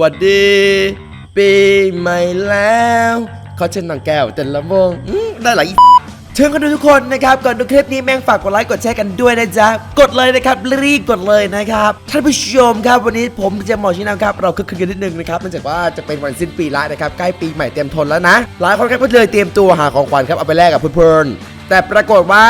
วัสดี ปีใหม่แล้วเขาเชิญนางแก้วแต่ละวงอื้อได้หลายเชิญกันดูทุกคนนะครับก่อนดูคลิปนี้แม่งฝากกดไลค์กดแชร์กันด้วยนะจ๊ะ กดเลยนะครับรีบกดเลยนะครับท่านผู้ชมครับวันนี้ผมจะหมอชินะครับเราคึกคืนกันนิดนึงนะครับเนื่องจากว่าจะเป็นวันสิ้นปีละนะครับใกล้ปีใหม่เต็มทนแล้วนะ หลายคนก็เลยเตรียมตัวหาของขวัญครับเอาไปแลกกับเพื่อนๆ แต่ปรากฏว่า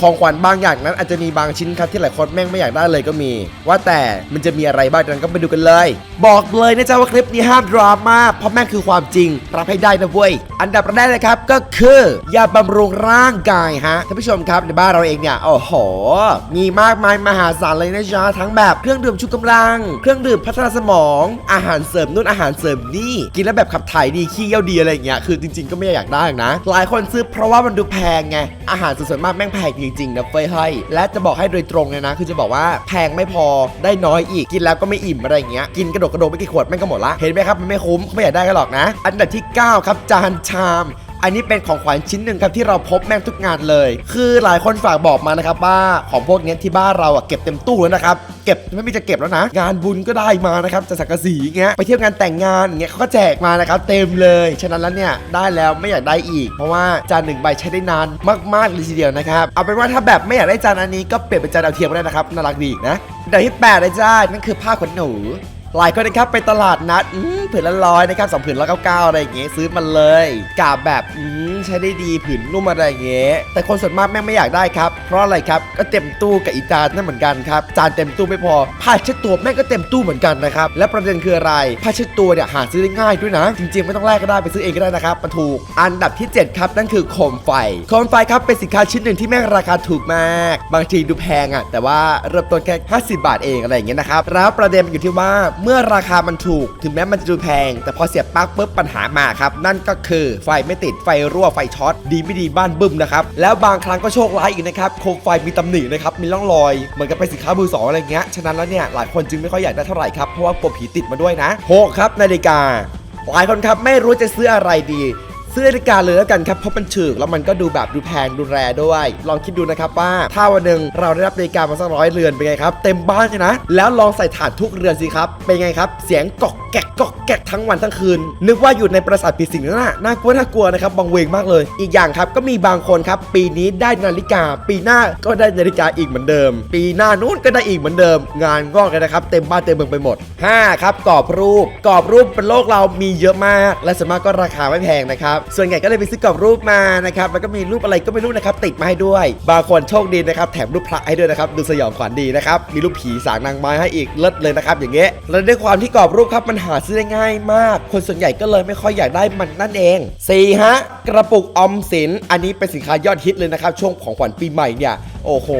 ของขวัญบางอย่างนั้นอาจจะมีบางชิ้นครับที่หลายคนแม่งไม่อยากได้เลยก็มี ว่าแต่มันจะมีอะไรบ้างนั้นก็ไปดูกันเลย บอกเลยนะจ๊ะว่าคลิปนี้ห้ามดราม่าเพราะแม่งคือความจริงรับให้ได้นะเว้ยอันดับแรกนะครับก็คือยาบำรุงร่างกายฮะท่านผู้ชมครับในบ้านเราเองเนี่ยโอ้โห มีมากมายมหาศาลเลยนะจ๊ะทั้งแบบเครื่องดื่มชูกำลัง เครื่องดื่มพัฒนาสมอง อาหารเสริมนู่นอาหารเสริมนี่ กินแล้วแบบขับถ่ายดีขี้เยี่ยวดีอะไรอย่างเงี้ยคือจริง ๆก็ไม่อยากได้นะหลายคนซื้อเพราะว่ามันดูแพงไงอาหารส่วนมากแม่งแพงจริงๆนะเฟ้ยให้และจะบอกให้โดยตรงเลยนะ คือจะบอกว่าแพงไม่พอได้น้อยอีกกินแล้วก็ไม่อิ่มอะไรเงี้ยกินกระโดดกระโดดไม่กี่ขวดแม่งก็หมดละเห็นไหมครับมันไม่คุ้มไม่อยากได้กันหรอกนะ อันดับที่ 9 ครับจานชาม อันนี้เป็นของขวัญชิ้นหนึ่งครับที่เราพบแม่งทุกงานเลย คือหลายคนฝากบอกมานะครับว่าของพวกนี้ที่บ้านเราอะเก็บเต็มตู้แล้วนะครับเก็บไม่มีจะเก็บแล้วนะ งานบุญก็ได้มานะครับจากสังกะสีอย่างเงี้ยไปเที่ยวงานแต่งงานอย่างเงี้ยเขาก็แจกมานะครับเต็มเลย ฉะนั้นแล้วเนี่ยได้แล้วไม่อยากได้อีก เพราะว่าจานหนึ่งใบใช้ได้นานมากๆเลยทีเดียวนะครับเอาเป็นว่าถ้าแบบไม่อยากได้จานอันนี้ก็เปลี่ยนเป็นจานดาวเทียมก็ได้นะครับน่ารักดีนะอันดับที่แปดเลยจ้านั่นคือผ้าขนหนู หลายคนนะครับไปตลาดนัดผืนละร้อยนะครับสองผืนละเก้าเก้าอะไรอย่างเงี้ยซื้อมาเลยกาบแบบอืใช้ได้ดีผืนนุ่มอะไรอย่างเงี้ยแต่คนส่วนมากแม่งไม่อยากได้ครับเพราะอะไรครับก็เต็มตู้กับอีจานนั่นเหมือนกันครับจานเต็มตู้ไม่พอผ้าเช็ดตัวแม่งก็เต็มตู้เหมือนกันนะครับและประเด็นคืออะไรผ้าเช็ดตัวเนี่ยหาซื้อได้ง่ายด้วยนะ จริงๆไม่ต้องแลกก็ได้ไปซื้อเองก็ได้นะครับมันถูกอันดับที่ 7 ครับนั่นคือโคมไฟโคมไฟครับเป็นสินค้าชิ้นหนึ่งที่แม่งราคาถูกมาก บางทีดูแพงอะแต่ว่าเริ่มต้นแค่50 บาทเองอะไรอย่างเงี้ยนะครับแล้วประเด็นอยู่ที่ว่าเมื่อราคามันถูก ถึงแม้มันจะดูแพง แต่พอเสียบปลั๊กปุ๊บปัญหามาครับ นั่นก็คือไฟไม่ติดไฟรั่วไฟช็อตดีไม่ดีบ้านบึ้มนะครับ แล้วบางครั้งก็โชคร้ายอีกนะครับโคมไฟมีตำหนินะครับมีร่องรอย เหมือนกับเป็นสินค้ามือสองอะไรเงี้ยฉะนั้นแล้วเนี่ยหลายคนจึงไม่ค่อยอยากได้เท่าไหร่ครับเพราะว่ากลัวผีติดมาด้วยนะโหกครับนาฬิกาหลายคนครับไม่รู้จะซื้ออะไรดี ซื้อนาฬิกาเลยแล้วกันครับเพราะมันฉึกแล้วมันก็ดูแบบดูแพงดูแรด้วย ลองคิดดูนะครับว่าถ้าวันหนึ่งเราได้รับนาฬิกามาสักร้อยเรือนเป็นไงครับ เต็มบ้านเลยนะ แล้วลองใส่ถ่านทุกเรือนสิครับ เป็นไงครับ เสียงกอกแกกกอกแกกทั้งวันทั้งคืน นึกว่าอยู่ในปราสาทผีสิงน่ะน่ากลัวน่ากลัวนะครับบังเวงมากเลย อีกอย่างครับก็มีบางคนครับปีนี้ได้นาฬิกา ปีหน้าก็ได้นาฬิกาอีกเหมือนเดิม ปีหน้านู้นก็ได้อีกเหมือนเดิม งานงอกเลยนะครับเต็มบ้านเต็มเมืองไปหมดห้าครับกรอบรูปกรอบรูปเป็นโลกเรามีเยอะมาก และส่วนมากก็ราคาไม่แพงนะครับส่วนใหญ่ก็เลยไปซื้อกรอบรูปมานะครับแล้วก็มีรูปอะไรก็ไม่รู้นะครับติดมาให้ด้วย บางคนโชคดีนะครับแถมรูปพระให้ด้วยนะครับดูสยองขวัญดีนะครับมีรูปผีสางนางไม้ให้อีกเลิศเลยนะครับอย่างเงี้ยและด้วยความที่กรอบรูปครับมันหาซื้อได้ง่ายมาก คนส่วนใหญ่ก็เลยไม่ค่อยอยากได้มันนั่นเองสี่ฮะกระปุกออมสินอันนี้เป็นสินค้ายอดฮิตเลยนะครับช่วงของขวัญปีใหม่เนี่ยโอ้โห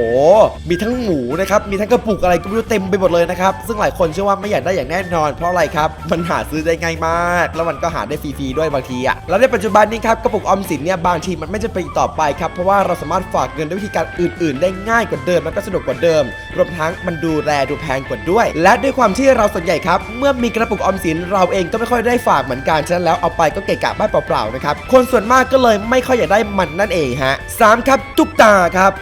มีทั้งหมูนะครับ มีทั้งกระปุกอะไรก็ไม่รู้เต็มไปหมดเลยนะครับ ซึ่งหลายคนเชื่อว่าไม่อยากได้อย่างแน่นอน เพราะอะไรครับ มันหาซื้อได้ง่ายมาก แล้วมันก็หาได้ฟรีๆด้วยบางทีอะแล้วในปัจจุบันนี้ครับกระปุกออมสินเนี่ยบางทีมันไม่จะเป็นอีกต่อไปครับ เพราะว่าเราสามารถฝากเงินด้วยวิธีการอื่น ๆ ได้ง่ายกว่าเดิมแล้วก็สะดวกกว่าเดิม รวมทั้งมันดูแลดูแพงกว่าด้วย และด้วยความที่เราส่วนใหญ่ครับ เมื่อมีกระปุกออมสินเราเองก็ไม่ค่อยได้ฝากเหมือนกัน ฉะนั้นแล้วเอาไปก็เกะกะบ้านเปล่าๆนะครับ คนส่วนมากก็เลยไม่ค่อยอยากได้มันนั่นเองฮะสามครับตุ๊กตาครับ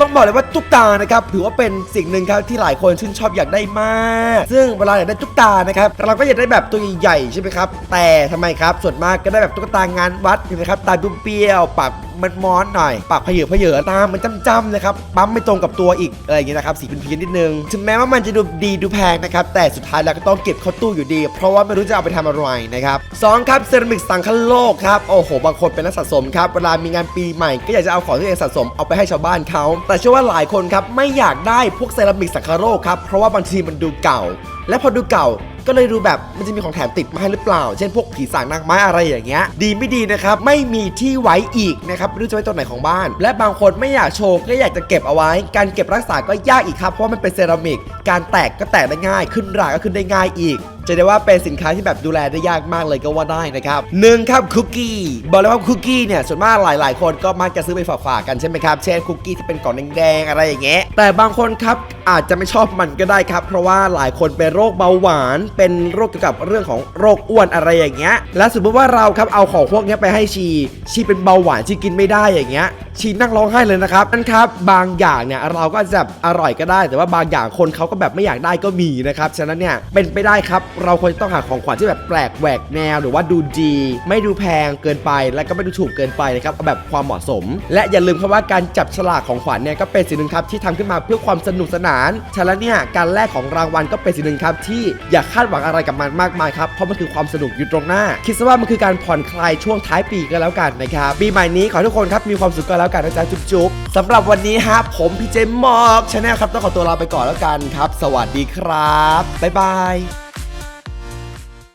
ต้องบอกเลยว่าตุ๊กตานะครับถือว่าเป็นสิ่งหนึ่งครับที่หลายคนชื่นชอบอยากได้มาก ซึ่งเวลาอยากได้ตุ๊กตานะครับเราก็อยากได้แบบตัวใหญ่ๆใช่ไหมครับแต่ทำไมครับส่วนมากก็ได้แบบตุ๊กตางานวัดอยู่นะครับตาดุมเปี้ยวปาก มันมอนหน่อยปากเพเยอเพเยอตามันจ้ำๆนะครับปั๊มไม่ตรงกับตัวอีกอะไรอย่างเงี้ยนะครับสีเป็นเพี้ยนนิดนึงถึงแม้ว่ามันจะดูดีดูแพงนะครับแต่สุดท้ายแล้วก็ต้องเก็บเข้าตู้อยู่ดี เพราะว่าไม่รู้จะเอาไปทำอะไรนะครับสองครับเซรามิกสังคโลกครับโอ้โหบางคนเป็นนักสะสมครับเวลามีงานปีใหม่ก็อยากจะเอาของที่ตัวเองสะสมเอาไปให้ชาวบ้านเขาแต่เชื่อว่าหลายคนครับไม่อยากได้พวกเซรามิกสังคโลกครับเพราะว่าบางทีมันดูเก่า และพอดูเก่า ก็เลยดูแบบมันจะมีของแถมติดมาให้หรือเปล่า เช่นพวกผีสางนางไม้อะไรอย่างเงี้ย ดีไม่ดีนะครับ ไม่มีที่ไว้อีกนะครับไม่รู้จะไว้ตรงไหนของบ้าน และบางคนไม่อยากโชว์ก็อยากจะเก็บเอาไว้ การเก็บรักษาก็ยากอีกครับเพราะว่ามันเป็นเซรามิก การแตกก็แตกได้ง่าย ขึ้นราก็ขึ้นได้ง่ายอีก จะได้ว่าเป็นสินค้าที่แบบดูแลได้ยากมากเลยก็ว่าได้นะครับหนึ่งครับคุกกี้บอกเลยว่าคุกกี้เนี่ยส่วนมากหลาย ๆ คนก็มักจะซื้อไปฝากๆกันใช่ไหมครับเช่นคุกกี้ที่เป็นกล่องแดงๆอะไรอย่างเงี้ยแต่บางคนครับอาจจะไม่ชอบมันก็ได้ครับ เพราะว่าหลายคนเป็นโรคเบาหวาน เป็นโรคเกี่ยวกับเรื่องของโรคอ้วนอะไรอย่างเงี้ยและสมมติว่าเราครับเอาของพวกเนี้ยไปให้ชีชีเป็นเบาหวานชีกินไม่ได้อย่างเงี้ย ชีนั่งร้องไห้เลยนะครับนั่นครับบางอย่างเนี่ยเราก็จะแบบอร่อยก็ได้ แต่ว่าบางอย่างคนเขาก็แบบไม่อยากได้ก็มีนะครับฉะนั้นเนี่ยเป็นไปได้ครับเราควรจะต้องหาของขวัญที่แบบแปลกแหวกแนวหรือว่าดูดี ไม่ดูแพงเกินไปและก็ไม่ดูถูกเกินไปนะครับเอาแบบความเหมาะสม และอย่าลืมครับว่าการจับฉลากของขวัญเนี่ยก็เป็นสิ่งหนึ่งครับที่ทำขึ้นมาเพื่อความสนุกสนานฉะนั้นเนี่ยการแลกของรางวัลก็เป็นสิ่งหนึ่งครับที่อย่าคาดหวังอะไรกับมันมากมายครับเพราะมันคือความสนุกอยู่ตรงหน้า คิดซะว่ามันคือการผ่อนคลายช่วงท้ายปีก็แล้วกันนะครับปีใหม่นี้ขอทุกคนครับมีความสุขก็แล้วแล้วกันนะจ๊ะจุ๊บๆสำหรับวันนี้ฮะผมพี่เจมมอกชาแนลครับต้องขอตัวลาไปก่อนแล้วกันครับ สวัสดีครับบ๊ายบาย